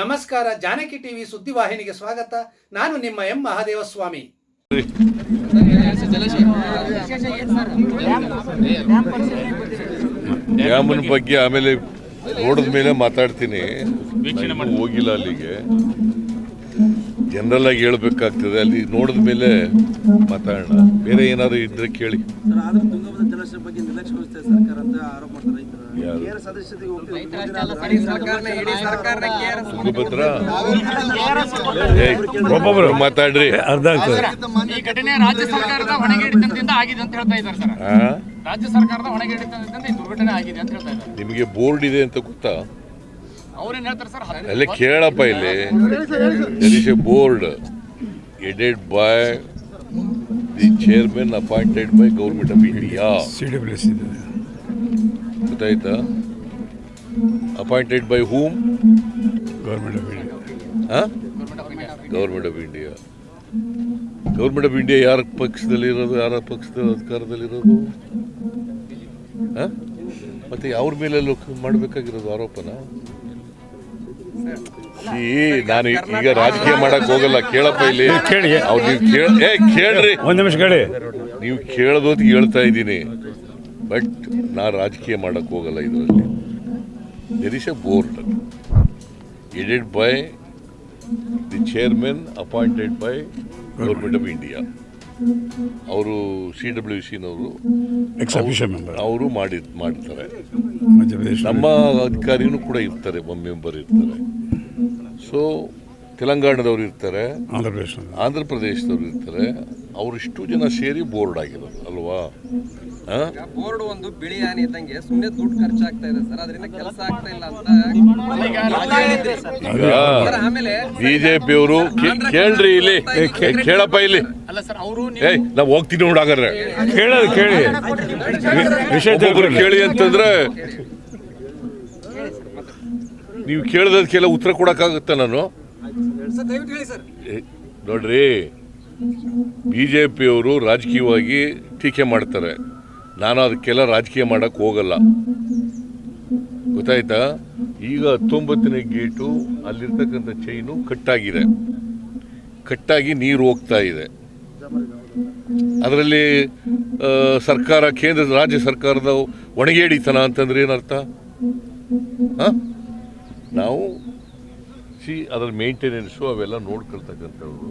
ನಮಸ್ಕಾರ ಜಾನಕಿ ಟಿವಿ ಸುದ್ದಿವಾಹಿನಿಗೆ ಸ್ವಾಗತ. ನಾನು ನಿಮ್ಮ ಎಂ ಮಹಾದೇವಸ್ವಾಮಿ. ಡ್ಯಾಮನ್ ಬಗ್ಗೆ ಆಮೇಲೆ ನೋಡಿದ ಮೇಲೆ ಮಾತಾಡ್ತೀನಿ ಹೋಗಿಲ್ಲ ಅಲ್ಲಿಗೆ. ಜನರಲ್ ಆಗಿ ಹೇಳ್ಬೇಕಾಗ್ತದೆ. ಅಲ್ಲಿ ನೋಡಿದ ಮೇಲೆ ಮಾತಾಡೋಣ. ಬೇರೆ ಏನಾದರೂ ಇದ್ರೆ ಕೇಳಿ. ತುಂಗಭದ್ರಾ ಒಬ್ಬೊಬ್ರು ಮಾತಾಡ್ರಿ. ಅರ್ಧ ಈ ಘಟನೆ ರಾಜ್ಯ ಸರ್ಕಾರದ ಹೊಣೆಗೇಡಿತನದಿಂದ ಆಗಿದೆ ಅಂತ ಹೇಳ್ತಾ ಇದ್ದಾರೆ ಸರ್. ರಾಜ್ಯ ಸರ್ಕಾರದ ಹೊಣೆಗೇಡಿತನದಿಂದ ಈ ದುರ್ಘಟನೆ ಆಗಿದೆ ಅಂತ ಹೇಳ್ತಾ ಇದ್ದಾರೆ. ನಿಮಗೆ ಬೋರ್ಡ್ ಇದೆ ಅಂತ ಗೊತ್ತಾ? ಅಲ್ಲೇ ಕೇಳಪ್ಪ ಇಲ್ಲಿ. There is a board headed by the chairman appointed by government of India C W S ಇದೆ. ಗೊತ್ತಾಯ್ತಾ? Appointed by whom government of India government of India government of India ಯಾರ ಪಕ್ಷದಲ್ಲಿರೋದು ಯಾರ ಪಕ್ಷದ ಅಧಿಕಾರದಲ್ಲಿರೋದು ಆ? ಮತ್ತೆ ಯಾವ್ರ ಮೇಲೆ ಮಾಡಬೇಕಾಗಿರೋದು ಆರೋಪನ? ಈ ನಾನು ಈಗ ರಾಜಕೀಯ ಮಾಡಕ್ ಹೋಗಲ್ಲ ಕೇಳಪ್ಪ ಇಲ್ಲಿ. ಕೇಳಿ. ಅವ್ರು ನೀವು ಕೇಳ ಏ ಕೇಳ್ರಿ. ಒಂದು ನಿಮಿಷ ಕೇಳಿ. ನೀವು ಕೇಳೋದೊತ್ತಿಗೆ ಹೇಳ್ತಾ ಇದ್ದೀನಿ. ಬಟ್ ನಾ ರಾಜಕೀಯ ಮಾಡಕ್ ಹೋಗಲ್ಲ ಇದರಲ್ಲಿ. There is a board headed by the chairman appointed by government of India ಅವರು ಸಿ ಡಬ್ಲ್ಯೂ ಸಿನವರು ಅವರು ಮಾಡಿ ಮಾಡ್ತಾರೆ. ನಮ್ಮ ಅಧಿಕಾರಿನೂ ಕೂಡ ಇರ್ತಾರೆ ಒಮ್ಮೆಂಬರ್ ಇರ್ತಾರೆ. ಸೊ ತೆಲಂಗಾಣದವ್ರು ಇರ್ತಾರೆ ಆಂಧ್ರ ಪ್ರದೇಶ ಪ್ರದೇಶದವ್ರು ಇರ್ತಾರೆ ಅವರಿಷ್ಟು ಜನ ಸೇರಿ ಬೋರ್ಡ್ ಆಗಿರೋದು ಅಲ್ವಾ? ಆ? ಬೋರ್ಡ್ ಒಂದು ಬಿಳಿ ಆನೆ ಇದ್ದಂಗೆ ಸುಮ್ಮನೆ ದುಡ್ಡು ಖರ್ಚಾಗ್ತಾ ಇದೆ ಸರ್ ಅದರಿಂದ ಕೆಲಸ ಆಗ್ತಾ ಇಲ್ಲ ಅಂತ ಸರ್. ಆಮೇಲೆ ಬಿಜೆಪಿಯವರು ಕೇಳ್ರಿ ಇಲ್ಲಿ. ಕೇಳಪ್ಪ ಇಲ್ಲಿ. ಅಲ್ಲ ಸರ್ ಅವರು ಏಯ್ ನಾವು ಹೋಗ್ತೀನಿ ನೋಡಾಗಾದ್ರೆ ಕೇಳೋದು ಕೇಳಿ ವಿಶೇಷ ವಿಷಯ ಕೇಳಿ ಅಂತಂದ್ರೆ ನೀವು ಕೇಳಿದಕ್ಕೆಲ್ಲ ಉತ್ತರ ಕೊಡಕ್ಕಾಗುತ್ತೆ ನಾನು? ನೋಡ್ರಿ ಪಿಯವರು ರಾಜಕೀಯವಾಗಿ ಟೀಕೆ ಮಾಡ್ತಾರೆ. ನಾನು ಅದಕ್ಕೆಲ್ಲ ರಾಜಕೀಯ ಮಾಡಕ್ ಹೋಗಲ್ಲ. ಗೊತ್ತಾಯ್ತಾ? ಈಗ ಹತ್ತೊಂಬತ್ತನೇ ಗೇಟು, ಅಲ್ಲಿರ್ತಕ್ಕಂಥ ಚೈನು ಕಟ್ಟಾಗಿದೆ. ಕಟ್ಟಾಗಿ ನೀರು ಹೋಗ್ತಾ ಇದೆ. ಅದರಲ್ಲಿ ಸರ್ಕಾರ, ಕೇಂದ್ರ, ರಾಜ್ಯ ಸರ್ಕಾರದ ಒಣಗೇಡಿತನ ಅಂತಂದ್ರೆ ಏನರ್ಥ? ಹಾಂ? ನಾವು ಸಿ ಅದರ ಮೇಂಟೆನೆನ್ಸು ಅವೆಲ್ಲ ನೋಡ್ಕೊಳ್ತಕ್ಕಂಥವ್ರು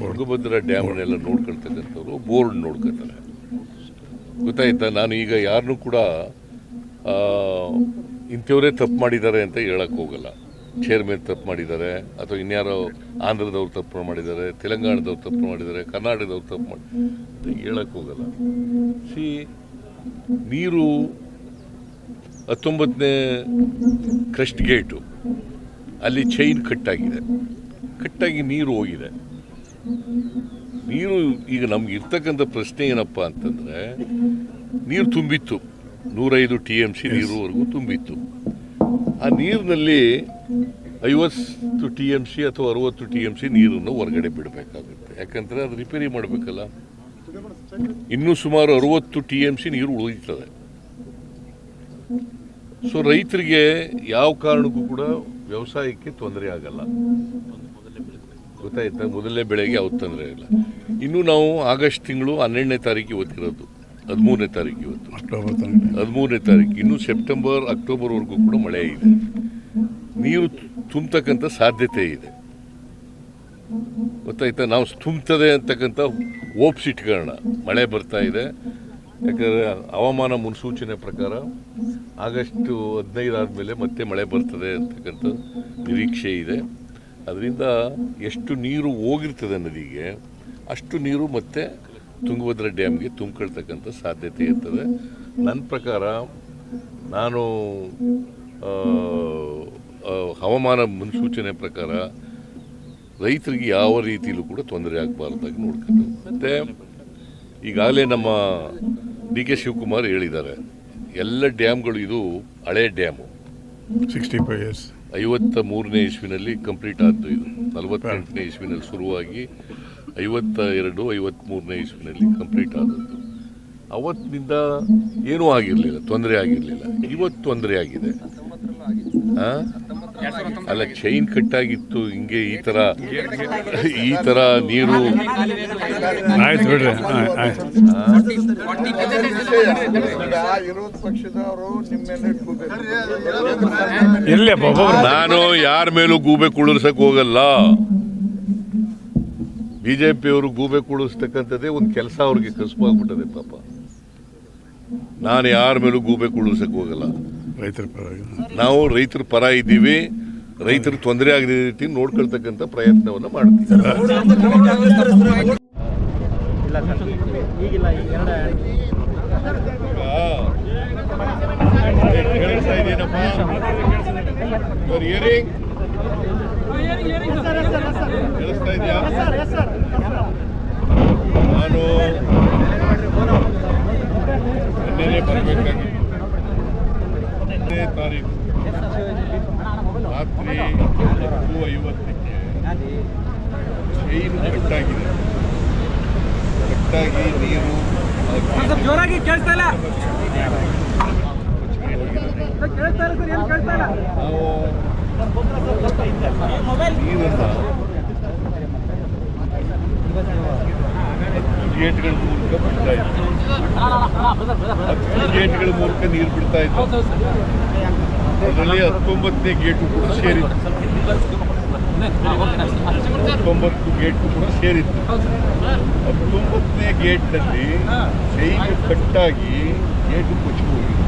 ತುಂಗಭದ್ರಾ ಡ್ಯಾಮನ್ನೆಲ್ಲ ನೋಡ್ಕೊಳ್ತಕ್ಕಂಥವ್ರು, ಬೋರ್ಡ್ ನೋಡ್ಕೊತಾರೆ ಗೊತ್ತಾಯ್ತಾ? ನಾನು ಈಗ ಯಾರನ್ನೂ ಕೂಡ ಇಂಥವರೇ ತಪ್ಪು ಮಾಡಿದ್ದಾರೆ ಅಂತ ಹೇಳಕ್ಕೆ ಹೋಗಲ್ಲ. ಚೇರ್ಮನ್ ತಪ್ಪು ಮಾಡಿದ್ದಾರೆ, ಅಥವಾ ಇನ್ಯಾರೋ ಆಂಧ್ರದವ್ರು ತಪ್ಪು ಮಾಡಿದ್ದಾರೆ, ತೆಲಂಗಾಣದವ್ರು ತಪ್ಪು ಮಾಡಿದ್ದಾರೆ, ಕರ್ನಾಟಕದವ್ರು ತಪ್ಪು ಮಾಡಿ, ಅಂತ ಹೇಳಕ್ಕೆ ಹೋಗಲ್ಲ. ಸಿ ನೀರು ಹತ್ತೊಂಬತ್ತನೇ ಕ್ರಸ್ಟ್ ಗೇಟು ಅಲ್ಲಿ ಚೈನ್ ಕಟ್ಟಾಗಿದೆ. ಕಟ್ಟಾಗಿ ನೀರು ಹೋಗಿದೆ. ನೀರು ಈಗ ನಮ್ಗೆ ಇರ್ತಕ್ಕಂಥ ಪ್ರಶ್ನೆ ಏನಪ್ಪ ಅಂತಂದ್ರೆ ನೀರು ತುಂಬಿತ್ತು. ನೂರೈದು ಟಿ ಎಂ ಸಿ ನೀರುವರೆಗೂ ತುಂಬಿತ್ತು. ಆ ನೀರಿನಲ್ಲಿ ಐವತ್ತು ಟಿ ಎಂ ಸಿ ಅಥವಾ ಅರುವತ್ತು ಟಿ ಎಂ ಸಿ ನೀರನ್ನು ಹೊರಗಡೆ ಬಿಡಬೇಕಾಗುತ್ತೆ. ಯಾಕಂದ್ರೆ ಅದು ರಿಪೇರಿ ಮಾಡಬೇಕಲ್ಲ. ಇನ್ನೂ ಸುಮಾರು ಅರವತ್ತು ಟಿ ಎಂ ಸಿ ನೀರು ಉಳಿತದೆ ಸೊ ರೈತರಿಗೆ ಯಾವ ಕಾರಣಕ್ಕೂ ಕೂಡ ವ್ಯವಸಾಯಕ್ಕೆ ತೊಂದರೆ ಆಗಲ್ಲ. ಗೊತ್ತಾಯ್ತಾ? ಮೊದಲನೇ ಬೆಳೆಗೆ ಯಾವ ತೊಂದರೆ ಇಲ್ಲ. ಇನ್ನು ನಾವು ಆಗಸ್ಟ್ ತಿಂಗಳು ಹನ್ನೆರಡನೇ ತಾರೀಕು ಇವತ್ತಿರೋದು ಹದಿಮೂರನೇ ತಾರೀಕು ಇವತ್ತು. ಹದಿಮೂರನೇ ತಾರೀಕು. ಇನ್ನು ಸೆಪ್ಟೆಂಬರ್ ಅಕ್ಟೋಬರ್ವರೆಗೂ ಕೂಡ ಮಳೆ ಇದೆ. ನೀರು ತುಂಬತಕ್ಕಂಥ ಸಾಧ್ಯತೆ ಇದೆ. ಗೊತ್ತಾಯ್ತಾ? ನಾವು ತುಂಬ್ತದೆ ಅಂತಕ್ಕಂಥ ಓಪ್ಸ್ ಇಟ್ಕೊಳ್ಳೋಣ. ಮಳೆ ಬರ್ತಾ ಇದೆ. ಯಾಕಂದರೆ ಹವಾಮಾನ ಮುನ್ಸೂಚನೆ ಪ್ರಕಾರ ಆಗಸ್ಟ್ ಹದಿನೈದು ಆದಮೇಲೆ ಮತ್ತೆ ಮಳೆ ಬರ್ತದೆ ಅಂತಕ್ಕಂಥ ನಿರೀಕ್ಷೆ ಇದೆ. ಅದರಿಂದ ಎಷ್ಟು ನೀರು ಹೋಗಿರ್ತದೆ ನದಿಗೆ, ಅಷ್ಟು ನೀರು ಮತ್ತೆ ತುಂಗಭದ್ರಾ ಡ್ಯಾಮ್ಗೆ ತುಂಬಿಕೊಳ್ತಕ್ಕಂಥ ಸಾಧ್ಯತೆ ಇರ್ತದೆ. ನನ್ನ ಪ್ರಕಾರ ನಾನು ಹವಾಮಾನ ಮುನ್ಸೂಚನೆ ಪ್ರಕಾರ ರೈತರಿಗೆ ಯಾವ ರೀತಿಯಲ್ಲೂ ಕೂಡ ತೊಂದರೆ ಆಗಬಾರ್ದಾಗಿ ನೋಡ್ಕೊಂಡು. ಮತ್ತೆ ಈಗಾಗಲೇ ನಮ್ಮ ಡಿ ಕೆ ಶಿವಕುಮಾರ್ ಹೇಳಿದ್ದಾರೆ. ಎಲ್ಲ ಡ್ಯಾಮ್ಗಳು ಇದು ಹಳೆ ಡ್ಯಾಮು. ಸಿಕ್ಸ್ಟಿ ಫೈವ್ ಇಯರ್ಸ್ ಐವತ್ತ ಮೂರನೇ ಇಸ್ವಿನಲ್ಲಿ ಕಂಪ್ಲೀಟ್ ಆದ್ದು ಇದು. ನಲವತ್ತೆಂಟನೇ ಇಸ್ವಿನಲ್ಲಿ ಶುರುವಾಗಿ ಐವತ್ತ ಎರಡು ಐವತ್ತ್ಮೂರನೇ ಇಸ್ವಿನಲ್ಲಿ ಕಂಪ್ಲೀಟ್ ಆದದ್ದು. ಅವತ್ತಿನಿಂದ ಏನೂ ಆಗಿರಲಿಲ್ಲ ತೊಂದರೆ ಆಗಿರಲಿಲ್ಲ. ಇವತ್ತು ತೊಂದರೆ ಆಗಿದೆ. ಹಾಂ ಅಲ್ಲ ಚೈನ್ ಕಟ್ಟಾಗಿತ್ತು ಹಿಂಗೆ ಈ ತರ ಈ ತರ ನೀರು ಆಯ್ತು ಬಿಡ್ರಿ ನಾನು ಯಾರ ಮೇಲೂ ಗೂಬೆ ಕುಳಿಸಕ್ ಹೋಗಲ್ಲ. ಬಿಜೆಪಿಯವರು ಗೂಬೆ ಕುಳಿಸ್ತಕ್ಕಂಥದ್ದೇ ಒಂದು ಕೆಲಸ ಅವ್ರಿಗೆ ಕಸುಬಾಗ್ಬಿಟ್ಟದೆ ಪಾಪ. ನಾನು ಯಾರ ಮೇಲೂ ಗೂಬೆ ಕುಳಿಸಕ್ ಹೋಗಲ್ಲ. ರೈತರ ಪರ ನಾವು ರೈತರ ಪರ ಇದ್ದೀವಿ. ರೈತರಿಗೆ ತೊಂದರೆ ಆಗದ ರೀತಿ ನೋಡ್ಕೊಳ್ತಕ್ಕಂಥ ಪ್ರಯತ್ನವನ್ನು ಮಾಡ್ತೀವಿ? You're hearing? ಕೇಳಿಸ್ತಾ ಇದೆಯಾ? ನಾನು ನಿನ್ನೆನೇ ಬರಬೇಕಾಗಿತ್ತು ಹತ್ತನೇ ತಾರೀಕು ರಾತ್ರಿ ಹತ್ತು ಐವತ್ತಕ್ಕೆ ಚೈನು ಕಟ್ಟಾಗಿದೆ ಕಟ್ಟಾಗಿ ನೀರು ಹಾಕಿ ಜೋರಾಗಿ ಕೇಳಿಸ್ತಾ ಇಲ್ಲ ನಾವು ನೀರನ್ನ ಹತ್ತು ಗೇಟ್ಗಳ ಮೂಲಕ ಬಿಡ್ತಾ ಇದ್ವಿ ಹತ್ತು ಗೇಟ್ಗಳ ಮೂಲಕ ನೀರು ಬಿಡ್ತಾ ಇದ್ವಿ ಅದರಲ್ಲಿ ಹತ್ತೊಂಬತ್ತನೇ ಗೇಟು ಕೂಡ ಸೇರಿತ್ತು ಹತ್ತೊಂಬತ್ತು ಗೇಟ್ ಕೂಡ ಸೇರಿತ್ತು ಹತ್ತೊಂಬತ್ತನೇ ಗೇಟ್ನಲ್ಲಿ ಚೈನು ಕಟ್ಟಾಗಿ ಗೇಟು ಕೊಚ್ಚಿ ಹೋಗಿದೆ. ಈ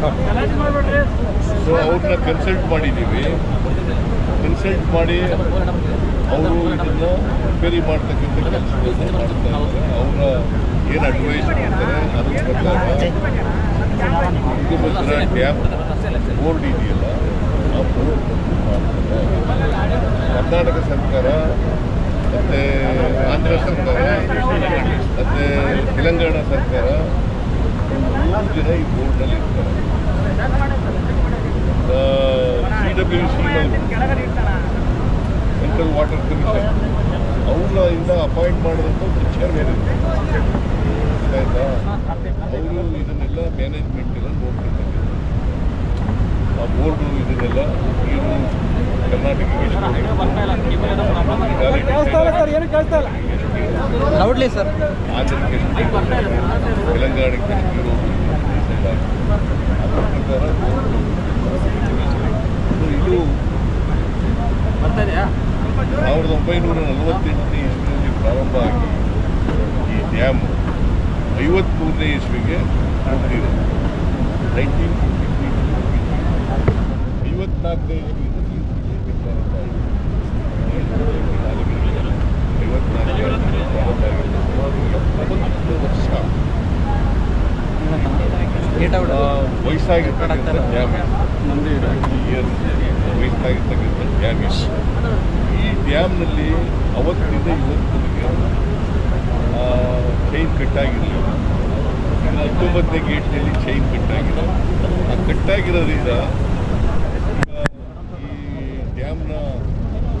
ಸೊ ಅವ್ರನ್ನ ಕನ್ಸಲ್ಟ್ ಮಾಡಿದ್ದೀವಿ ಕನ್ಸಲ್ಟ್ ಮಾಡಿ ಅವರು ಇದನ್ನು ರಿಪೇರಿ ಮಾಡ್ತಕ್ಕಂಥ ಕೆಲಸಗಳನ್ನು ಮಾಡ್ತಾ ಇದ್ದಾರೆ ಅವರ ಏನು ಅಡ್ವೈಸ್ ಮಾಡ್ತಾರೆ ಅದ್ರ ಪ್ರಕಾರ ತುಂಗಭದ್ರಾ ಡ್ಯಾಮ್ ಬೋರ್ಡ್ ಇದೆಯಲ್ಲ, ಆ ಬೋರ್ಡ್ ಕರ್ನಾಟಕ ಸರ್ಕಾರ ಮತ್ತು ಆಂಧ್ರ ಸರ್ಕಾರ, ಮತ್ತು ತೆಲಂಗಾಣ ಸರ್ಕಾರ ಮೂರು ಜನ ಈ ಬೋರ್ಡ್ನಲ್ಲಿ ಇರ್ತಾರೆ. C W C central water commission ಅವ್ರನ್ನ ಇಂದ ಅಪಾಯಿಂಟ್ ಮಾಡಿದಂಥ ಚೇರ್ಮನ್ ಆಯ್ತಾ? ಅವರು ಇದನ್ನೆಲ್ಲ ಮ್ಯಾನೇಜ್ಮೆಂಟ್ ಎಲ್ಲ ನೋಡ್ತಿರ್ತಾರೆ. ಆ ಬೋರ್ಡು ಇದನ್ನೆಲ್ಲ ನೀರು ಕರ್ನಾಟಕಕ್ಕೆ ಲೌಡ್ಲಿ ಸರ್ ತೆಲಂಗಾಣಕ್ಕೆ ಇದು ಸಾವಿರದ ಒಂಬೈನೂರ ನಲವತ್ತೆಂಟನೇ ಇಸ್ವಿಯಲ್ಲಿ ಪ್ರಾರಂಭ ಆಗಿ ಈ ಡ್ಯಾಮ್ ಐವತ್ಮೂರನೇ ಇಸ್ವಿಗೆ ನೈನ್ಟೀನ್ ಫಿಫ್ಟಿ ಐವತ್ನಾಲ್ಕನೇ ಇಸ್ವಿಯಿಂದ ನೀರು ಬಿಡ್ಲಿಕ್ಕೆ ಪ್ರಾರಂಭ ಆಗಿದೆ. ವಯಸ್ಸಾಗಿರ್ತಕ್ಕಂಥ ಇಯರ್ ಇಯರ್ಸ್ ವಯಸ್ಸಾಗಿರ್ತಕ್ಕಂಥ ಡ್ಯಾಮೇಜ್. ಈ ಡ್ಯಾಮ್ನಲ್ಲಿ ಅವತ್ತಿನಿಂದ ಇವತ್ತಿಗೆ ಚೈನ್ ಕಟ್ಟಾಗಿರಲಿಲ್ಲ ಹತ್ತೊಂಬತ್ತನೇ ಗೇಟ್ನಲ್ಲಿ ಚೈನ್ ಕಟ್ಟಾಗಿಲ್ಲ ಆ ಕಟ್ಟಾಗಿರೋದ್ರಿಂದ ಈ ಡ್ಯಾಮ್ನ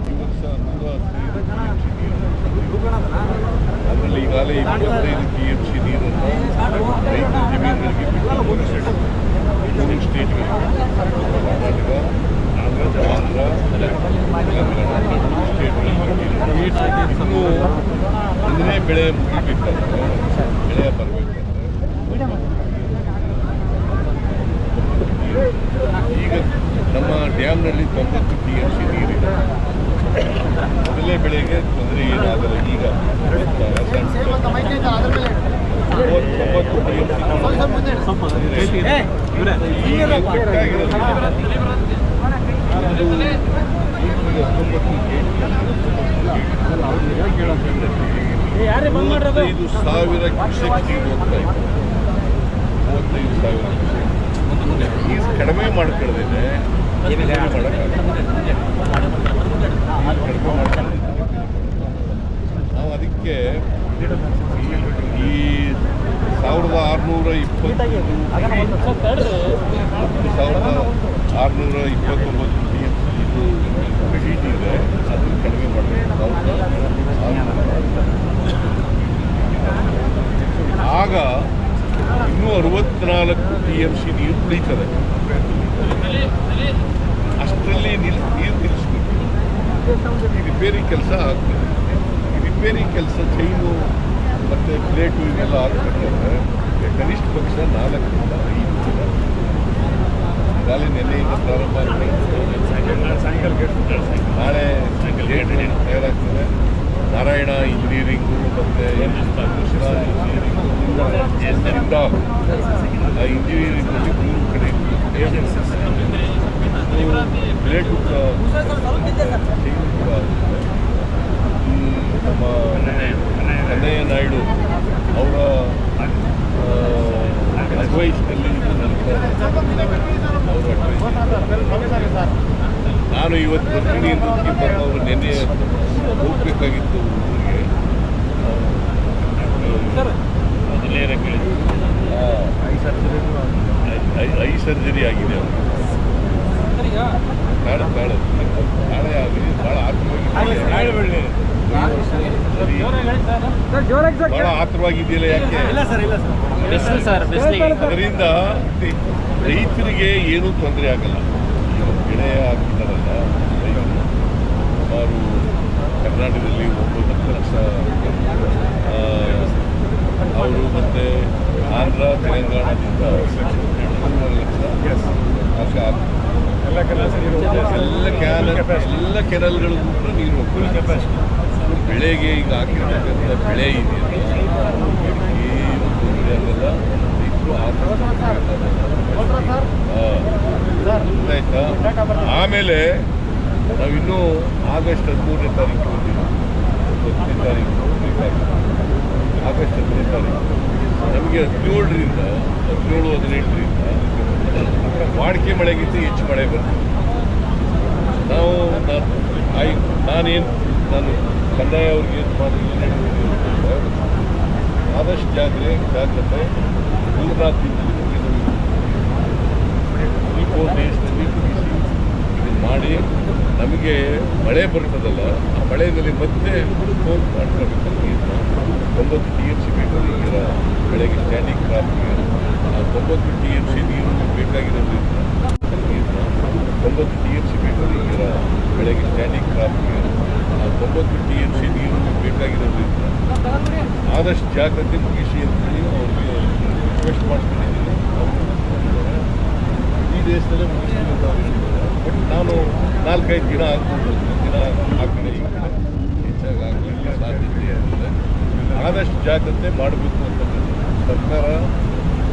ಈ ವರ್ಷ ನೂರ ಹದಿನೈದು ಟಿ ಎಂ ಸಿ ನೀರು ಅದರಲ್ಲಿ ಈಗಾಗಲೇ ಇಪ್ಪತ್ತೈದು ಟಿ ಎಂ ಸಿ ನೀರನ್ನು ರೈತರ ಜಮೀನುಗಳಿಗೆ ಬಿಟ್ಟು ಮೂರು ಸ್ಟೇಟ್ಗಳಿಗೆ ಕರ್ನಾಟಕ ಆಂಧ್ರ ತೆಲಂಗಾಣ ಮೂರು ಸ್ಟೇಟ್ಗಳಿಗೆ ಇನ್ನೂ ಒಂದನೇ ಬೆಳೆ ಮುಗಿಬೇಕಂದ್ರೆ ಬೆಳೆ ಬರಬೇಕಂದ್ರೆ ಈಗ ನಮ್ಮ ಡ್ಯಾಮ್ನಲ್ಲಿ ತೊಂಬತ್ತು ಟಿ ಎಂ ಸಿ ನೀರಿದೆ ಮೊದಲನೇ ಬೆಳೆಗೆ ತೊಂದರೆ ಏನಾಗಲ್ಲ ಈಗ ಮೂವತ್ತೊಂಬತ್ತು ಟಿ ಎಂ ಸಿ ಈಗ ಕಟ್ಟಾಗಿರೋದ್ರಿಂದ ಒಂದು ಈಗ ಹತ್ತೊಂಬತ್ತು ಮೂವತ್ತೈದು ಸಾವಿರ ನೀರು ಹೋಗ್ತಾ ಮೂವತ್ತೈದು ಸಾವಿರ ನೀರು ಕಡಿಮೆ ಮಾಡ್ಕೊಳ್ಳದೇನೆ ಕಡಿಮೆ ಮಾಡೋಕ್ಕಾಗಲ್ಲ. ನಾವು ಅದಕ್ಕೆ ಈ ಸಾವಿರದ ಆರುನೂರ ಇಪ್ಪತ್ತು ಸಾವಿರದ ಆರುನೂರ ಇಪ್ಪತ್ತೊಂಬತ್ತು ಡಿ ಎಫ್ ಇದು ಸೀಟ್ ಇದೆ ಅದನ್ನು ಕಡಿಮೆ ಮಾಡಬೇಕು ಸಾವಿರದ ಆರುನೂರ ಆಗ ಇನ್ನೂ ಅರವತ್ನಾಲ್ಕು ಟಿ ಎಂ ಸಿ ನೀರು ಉಳಿತದೆ ಅಷ್ಟರಲ್ಲಿ ನಿಲ್ ನೀರು ನಿಲ್ಲಿಸ್ಬೇಕು ಈ ರಿಪೇರಿ ಕೆಲಸ ಆಗ್ತದೆ ಈ ರಿಪೇರಿ ಕೆಲಸ ಚೈನು ಮತ್ತು ಪ್ಲೇಟು ಇವೆಲ್ಲ ಹಾಕ್ಬೇಕಾದ್ರೆ ಕನಿಷ್ಠ ಪಕ್ಷ ನಾಲ್ಕರಿಂದ ಐದು ದಿನ ಗಾಲಿ ನೆನ್ನೆಯಿಂದ ಪ್ರಾರಂಭ ಆಗ್ತದೆ ನಾಳೆ ತಯಾರಾಗ್ತದೆ ನಾರಾಯಣ ಇಂಜಿನಿಯರಿಂಗು ಮತ್ತು ಇಂಜಿನಿಯರಿಂಗು ಇಂಜಿನಿಯರಿಂಗ್ ಕಡೆ ನಮ್ಮ ಕನ್ನಯ್ಯ ನಾಯ್ಡು ಅವರ ಅಡ್ವೈಸ್ನಲ್ಲಿ. ನಾನು ಇವತ್ತು ಬರ್ತೀನಿ ಅಂತ ಅವರು ನೆನ್ನೆ ಹೋಗ್ಬೇಕಾಗಿತ್ತು. ಭಾಳ ಆತುರವಾಗಿದೆಯಲ್ಲ ಯಾಕೆ ಅದರಿಂದ ರೈತರಿಗೆ ಏನೂ ತೊಂದರೆ ಆಗಲ್ಲ. ಬೆಳೆ ಹಾಕಿದಾರಲ್ಲ ರೈತರು ಸುಮಾರು ಕರ್ನಾಟಕದಲ್ಲಿ ಒಂಬತ್ತು ಲಕ್ಷ ಅವರು ಮತ್ತು ಆಂಧ್ರ ತೆಲಂಗಾಣದಿಂದ ಲಕ್ಷ ಎಲ್ಲ ಕ್ಯಾನ ಎಲ್ಲ ಕೆನಲ್ಗಳಿಗೂ ಕೂಡ ನೀರು ಬೆಳೆಗೆ ಈಗ ಹಾಕಿರ್ತಕ್ಕಂಥ ಬೆಳೆ ಇದೆಯಲ್ಲ ಏನು ನಾವು ಇನ್ನೂ ಆಮೇಲೆ ಆಗಸ್ಟ್ ಹದಿಮೂರನೇ ತಾರೀಕು ಹೋಗಿದ್ದೀವಿ ಹತ್ತನೇ ತಾರೀಕು ಹತ್ತನೇ ತಾರೀಕು. ಆಗಸ್ಟ್ ಹತ್ತನೇ ತಾರೀಕು. ನಮಗೆ ಹದಿನೇಳರಿಂದ, ಹದಿನೇಳು, ಹದಿನೆಂಟರಿಂದ ವಾಡಿಕೆ ಮಳೆಗಿಂತ ಹೆಚ್ಚು ಮಳೆ ಬರ್ತದೆ. ನಾವು ನಾನು ನಾನೇನು ನಾನು ಕಂದಾಯ ಅವ್ರಿಗೆ ಏನು ಮಾಡಿ ಆದಷ್ಟು ಜಾಗ್ರೆ ಜಾಗ್ರತೆ ತ್ರೀ ಫೋರ್ ಮುಗಿಸಿ ಇದನ್ನು ಮಾಡಿ ನಮಗೆ ಮಳೆ ಬರ್ತದಲ್ಲ, ಆ ಮಳೆಯಲ್ಲಿ ಮತ್ತೆ ಫೋನ್ ಮಾಡ್ಕೋಬೇಕು ನೀರನ್ನ ತೊಂಬತ್ತು ಟಿ ಎಂ ಸಿ ಬೇಕು ಈಗಿನ ಬೆಳೆಗೆ ಸ್ಟ್ಯಾಂಡಿಂಗ್ ಕ್ರಾಪ್ಗೆ ಆ ತೊಂಬತ್ತು ಟಿ ಎಂ ಸಿ ನೀರು ಬೇಕಾಗಿರೋದು ನೀರನ್ನ ತೊಂಬತ್ತು ಟಿ ಎಂ ಸಿ ಬೇಕು ಈಗಿನ ಬೆಳೆಗೆ ಸ್ಟ್ಯಾಂಡಿಂಗ್ ಕ್ರಾಪ್ಗೆ ಆ ತೊಂಬತ್ತು ಟಿ ಎನ್ ಸಿ ನೀರು ಬೇಕಾಗಿರೋದ್ರಿಂದ ಆದಷ್ಟು ಜಾಗ್ರತೆ ಮುಗಿಸಿ ಅಂತೇಳಿ ಅವ್ರಿಗೆ ರಿಕ್ವೆಸ್ಟ್ ಮಾಡ್ಕೊಂಡಿದ್ದೀನಿ ಅವರು ಈ ದೇಶದಲ್ಲೇ ಮುಗಿಸ್ತೀನಿ ಅಂತ ಅವ್ರು ಬಟ್ ನಾನು ನಾಲ್ಕೈದು ದಿನ ಆಗ್ಬೋದು. ದಿನ ಆ ಈ ಕಡೆ ಹೆಚ್ಚಾಗಿ ಆಗಲಿಕ್ಕೆ ಸಾಧ್ಯತೆ ಇರ್ತದೆ ಆದಷ್ಟು ಜಾಗ್ರತೆ ಮಾಡಬೇಕು ಅಂತಕ್ಕಂಥದ್ದು ಸರ್ಕಾರ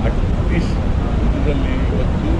ಅಟ್ಲೀಸ್ಟ್ ಇದರಲ್ಲಿ ಇವತ್ತು